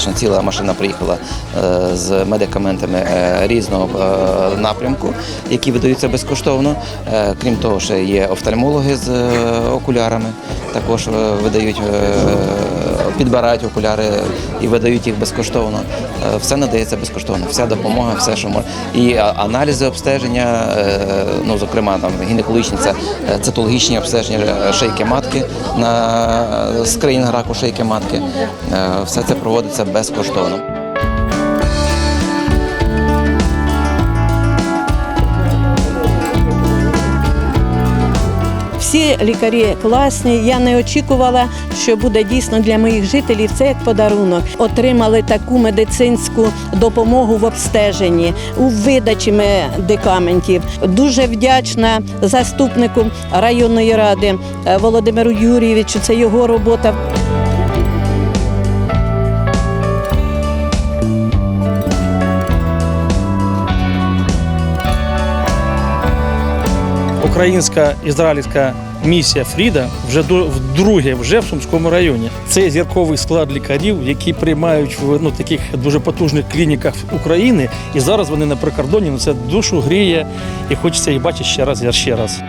Фактично ціла машина приїхала е, з медикаментами е, різного е, напрямку, які видаються безкоштовно. Крім того, ще є офтальмологи з окулярами, також видають, підбирають окуляри і видають їх безкоштовно. Е, Все надається безкоштовно, вся допомога, все, що може. І аналізи обстеження, е, ну зокрема там гінекологічні, це е, цитологічні обстеження шийки матки на скринінг раку шийки матки. Все це проводиться безкоштовно. Всі лікарі класні. Я не очікувала, що буде дійсно для моїх жителів це як подарунок. Отримали таку медицинську допомогу в обстеженні, у видачі медикаментів. Дуже вдячна заступнику районної ради е, Володимиру Юрійовичу. Це його робота. Українська ізраїльська місія Фріда вже до- вдруге вже в Сумському районі. Це зірковий склад лікарів, які приймають в ну, таких дуже потужних клініках України. І зараз вони на прикордоні. Ну, це душу гріє і хочеться їх бачити ще раз і ще раз.